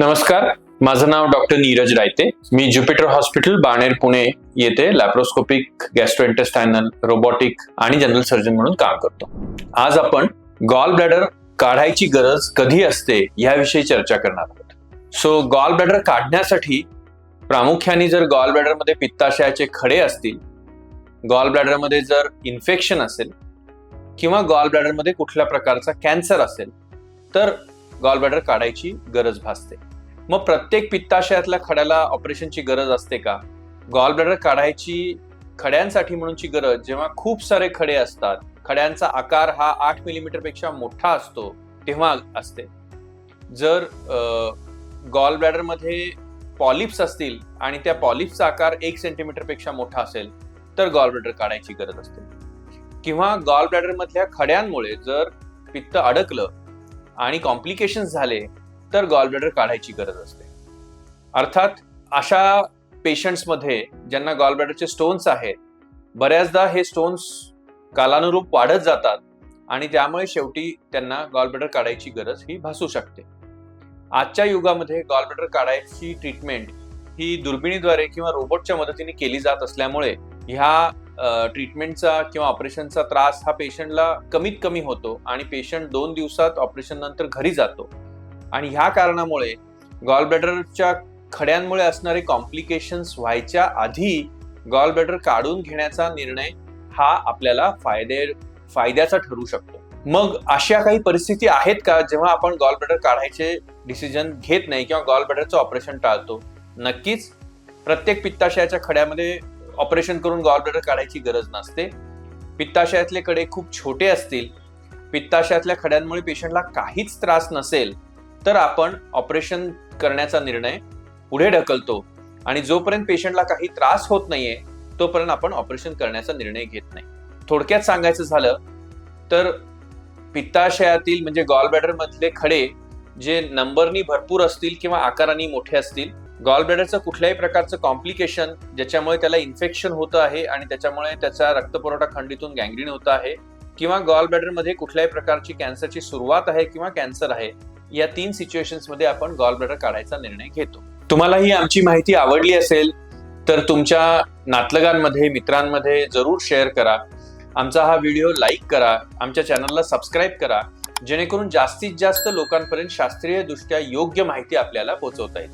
नमस्कार माझं नाव डॉक्टर नीरज रायते. मी ज्युपिटर हॉस्पिटल बाणेर पुणे येथे लॅप्रोस्कोपिक गॅस्ट्रोइंटेस्टायनल रोबोटिक आणि जनरल सर्जन म्हणून काम करतो. आज आपण गॉल ब्लॅडर काढायची गरज कधी असते याविषयी चर्चा करणार आहोत. सो गॉल ब्लॅडर काढण्यासाठी प्रामुख्याने जर गॉल ब्लॅडरमध्ये पित्ताशयाचे खडे असतील गॉल ब्लॅडरमध्ये जर इन्फेक्शन असेल किंवा गॉल ब्लॅडरमध्ये कुठल्या प्रकारचा कॅन्सर असेल तर गॉल ब्लॅडर काढायची गरज भासते. मग प्रत्येक पित्ताशयातल्या खड्याला ऑपरेशनची गरज असते का? गॉल ब्लॅडर काढायची खड्यांसाठी म्हणूनची गरज जेव्हा खूप सारे खडे असतात खड्यांचा आकार हा आठ मिलीमीटरपेक्षा मोठा असतो तेव्हा असते. जर गॉल ब्लॅडरमध्ये पॉलिप्स असतील आणि त्या पॉलिप्सचा आकार एक सेंटीमीटरपेक्षा मोठा असेल तर गॉल ब्लॅडर काढायची गरज असते. किंवा गॉल ब्लॅडरमधल्या खड्यांमुळे जर पित्त अडकलं आणि कॉम्प्लिकेशन झाले तर गॉलब्लॅडर काढायची गरज असते. अर्थात अशा पेशंट्समध्ये ज्यांना गॉलब्लॅडरचे स्टोन्स आहेत बऱ्याचदा हे स्टोन्स कालानुरूप वाढत जातात आणि त्यामुळे शेवटी त्यांना गॉलब्लॅडर काढायची गरज ही भासू शकते. आजच्या युगामध्ये गॉलब्लॅडर काढायची ट्रीटमेंट ही दुर्बिणीद्वारे किंवा रोबोटच्या मदतीने केली जात असल्यामुळे ह्या ट्रीटमेंटचा किंवा ऑपरेशनचा त्रास हा पेशंटला कमीत कमी होतो आणि पेशंट दोन दिवसात ऑपरेशन नंतर घरी जातो. आणि ह्या कारणामुळे गॉलब्लॅडरच्या खड्यांमुळे असणारे कॉम्प्लिकेशन्स व्हायच्या आधी गॉलब्लॅडर काढून घेण्याचा निर्णय हा आपल्याला फायदे फायद्याचा ठरू शकतो. मग अशा काही परिस्थिती आहेत का जेव्हा आपण गॉलब्लॅडर काढायचे डिसिजन घेत नाही किंवा गॉलब्लॅडरचं ऑपरेशन टाळतो? नक्कीच. प्रत्येक पित्ताशयाच्या खड्यामध्ये ऑपरेशन करून गॉलब्लॅडर काढायची गरज नसते. पित्ताशयातले कडे खूप छोटे असतील. पित्ताशयातल्या खड्यांमुळे पेशंटला काहीच त्रास नसेल. तर आपण ऑपरेशन करण्याचा निर्णय पुढे ढकलतो आणि जोपर्यंत पेशंटला काही त्रास होत नाहीये तोपर्यंत आपण ऑपरेशन करण्याचा निर्णय घेत नाही. थोडक्यात सांगायचं झालं तर पित्ताशयातील म्हणजे गॉल मधले खडे जे नंबरनी भरपूर असतील किंवा आकाराने मोठे असतील गॉल कुठल्याही प्रकारचं कॉम्प्लिकेशन ज्याच्यामुळे त्याला इन्फेक्शन होतं आहे आणि त्याच्यामुळे त्याचा रक्तपुरवठा खंडीतून गँग्रीन होत आहे किंवा गॉलमध्ये कुठल्याही प्रकारची कॅन्सरची सुरुवात आहे किंवा कॅन्सर आहे या तीन सिच्युएशन्समध्ये आपण गॉल ब्लॅडर काढायचा निर्णय घेतो. तुम्हाला ही आमची माहिती आवडली असेल तर तुमच्या नातलगांमध्ये मित्रांमध्ये जरूर शेअर करा. आमचा हा व्हिडिओ लाईक करा. आमच्या चॅनलला सबस्क्राईब करा. जेणेकरून जास्तीत जास्त लोकांपर्यंत शास्त्रीय दृष्ट्या योग्य माहिती आपल्याला पोहोचवता येईल.